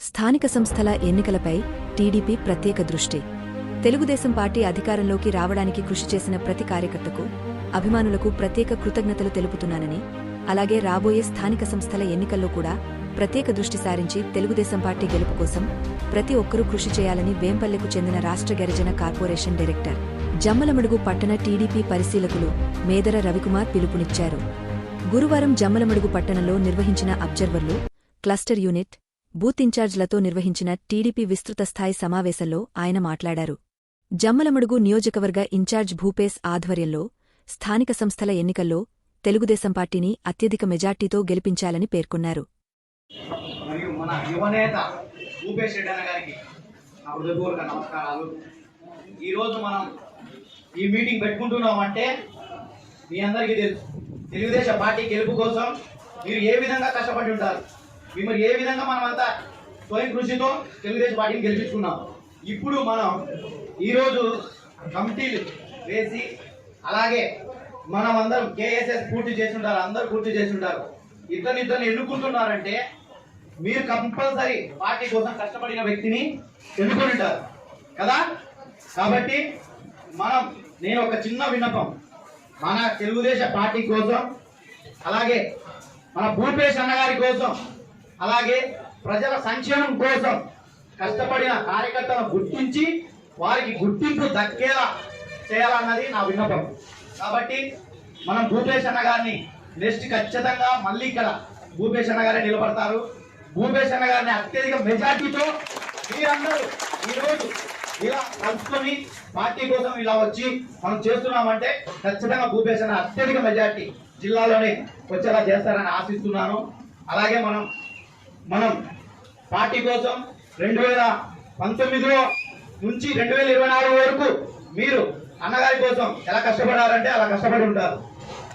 స్థానిక సంస్థల ఎన్నికలపై టీడీపీ ప్రత్యేక దృష్టి. తెలుగుదేశం పార్టీ అధికారంలోకి రావడానికి కృషి చేసిన ప్రతి కార్యకర్తకు అభిమానులకు ప్రత్యేక కృతజ్ఞతలు తెలుపుతున్నానని అలాగే రాబోయే స్థానిక సంస్థల ఎన్నికల్లో కూడా ప్రత్యేక దృష్టి సారించి తెలుగుదేశం పార్టీ గెలుపు కోసం ప్రతి ఒక్కరూ కృషి చేయాలని వేంపల్లెకు చెందిన రాష్ట్ర గిరిజన కార్పొరేషన్ డైరెక్టర్ జమ్మలమడుగు పట్టణ టీడీపీ పరిశీలకులు మేదర రవికుమార్ పిలుపునిచ్చారు. గురువారం జమ్మలమడుగు పట్టణంలో నిర్వహించిన అబ్జర్వర్లు క్లస్టర్ యూనిట్ బూత్ ఇన్ఛార్జ్లతో నిర్వహించిన టీడీపీ విస్తృత స్థాయి సమావేశంలో ఆయన మాట్లాడారు. జమ్మలమడుగు నియోజకవర్గ ఇన్ఛార్జ్ భూపేశ్ ఆధ్వర్యంలో స్థానిక సంస్థల ఎన్నికల్లో తెలుగుదేశం పార్టీని అత్యధిక మెజార్టీతో గెలిపించాలని పేర్కొన్నారు. ఈరోజు మనం ఈ మీటింగ్ పెట్టుకుంటున్నామంటే మీ అందరికీ తెలుసు. తెలుగుదేశం పార్టీ గెలుపు కోసం మీరు ఏ విధంగా కష్టపడి ఉంటారు? మిమ్మల్ని ఏ విధంగా మనమంతా స్వయం కృషితో తెలుగుదేశం పార్టీని గెలిపించుకున్నాం? ఇప్పుడు మనం ఈరోజు కమిటీలు వేసి అలాగే మనం అందరం కేఎస్ఎస్ పూర్తి చేసి ఉంటారు అందరూ పూర్తి చేసి ఉంటారు ఇద్దరు ఇద్దరిని ఎన్నుకుంటున్నారంటే మీరు కంపల్సరీ పార్టీ కోసం కష్టపడిన వ్యక్తిని ఎన్నుకొని ఉంటారు. కదా? కాబట్టి మనం నేను ఒక చిన్న విన్నపం. మన తెలుగుదేశం పార్టీ కోసం అలాగే మన భూపేష్ అన్నగారి కోసం అలాగే ప్రజల సంక్షేమం కోసం కష్టపడిన కార్యకర్తలను గుర్తించి వారికి గుర్తింపు దక్కేలా చేయాలన్నది నా విన్నపం. కాబట్టి మనం భూపేష్ అన్న గారిని నెక్స్ట్ ఖచ్చితంగా మళ్ళీ ఇక్కడ భూపేష్ అన్న గారే నిలబడతారు. భూపేష్ అన్న గారిని అత్యధిక మెజార్టీతో మీరందరూ ఈరోజు ఇలా కలుసుకొని పార్టీ కోసం ఇలా వచ్చి మనం చేస్తున్నామంటే ఖచ్చితంగా భూపేష్ అత్యధిక మెజార్టీ జిల్లాలోనే వచ్చేలా చేస్తారని ఆశిస్తున్నాను. అలాగే మనం మనం పార్టీ కోసం రెండు వేల పంతొమ్మిదిలో నుంచి రెండు వేల ఇరవై నాలుగు వరకు మీరు అన్నగారి కోసం ఎలా కష్టపడారంటే అలా కష్టపడి ఉంటారు.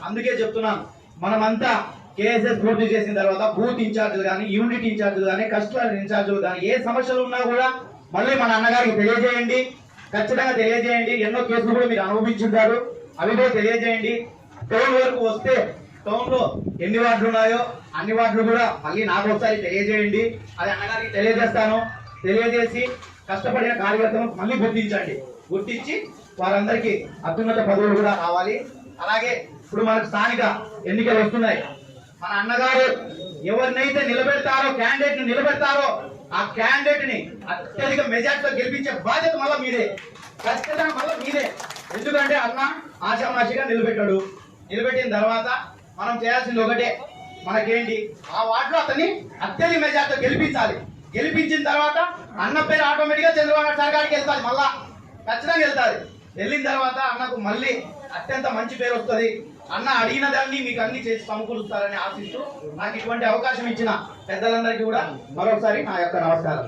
అందుకే చెప్తున్నాను మనమంతా కేఎస్ఎస్ పూర్తి చేసిన తర్వాత బూత్ ఇన్ఛార్జీలు కానీ యూనిట్ ఇన్ఛార్జీలు కానీ కస్టమర్ ఇన్ఛార్జీలు కానీ ఏ సమస్యలు ఉన్నా కూడా మళ్ళీ మన అన్నగారికి తెలియజేయండి. ఖచ్చితంగా తెలియజేయండి. ఎన్నో కేసులు కూడా మీరు అనుభవించుంటారు. అవి కూడా తెలియజేయండి. టౌన్ వరకు వస్తే టౌన్లో ఎన్ని వార్డులు ఉన్నాయో అన్ని వార్డులు కూడా మళ్ళీ నాకు ఒకసారి తెలియజేయండి. అది అన్నగారికి తెలియజేస్తాను. తెలియజేసి కష్టపడిన కార్యకర్తలను మళ్ళీ గుర్తించండి. గుర్తించి వారందరికీ అత్యున్నత పదవులు కూడా రావాలి. అలాగే ఇప్పుడు మనకు స్థానిక ఎన్నికలు వస్తున్నాయి. మన అన్నగారు ఎవరినైతే నిలబెడతారో క్యాండిడేట్ నిలబెడతారో ఆ క్యాండిడేట్ని అత్యధిక మెజార్టీతో గెలిపించే బాధ్యత మళ్ళీ మీదే. ఖచ్చితంగా మళ్ళీ మీదే. ఎందుకంటే అన్న ఆశామాషిగా నిలబెట్టాడు. నిలబెట్టిన తర్వాత మనం చేయాల్సింది ఒకటే. మనకేంటి? ఆ వార్డులో అతన్ని అత్యధిక మెజార్టీతో గెలిపించాలి. గెలిపించిన తర్వాత అన్న పేరు ఆటోమేటిక్గా చంద్రబాబు నాయుడు సర్కారికి వెళ్తాది. మళ్ళా ఖచ్చితంగా వెళ్తాది. వెళ్ళిన తర్వాత అన్నకు మళ్ళీ అత్యంత మంచి పేరు వస్తుంది. అన్న అడిగిన దాన్ని మీకు అన్ని చేసి సమకూరుస్తారని ఆశిస్తూ నాకు ఇటువంటి అవకాశం ఇచ్చిన పెద్దలందరికీ కూడా మరొకసారి నా యొక్క నమస్కారం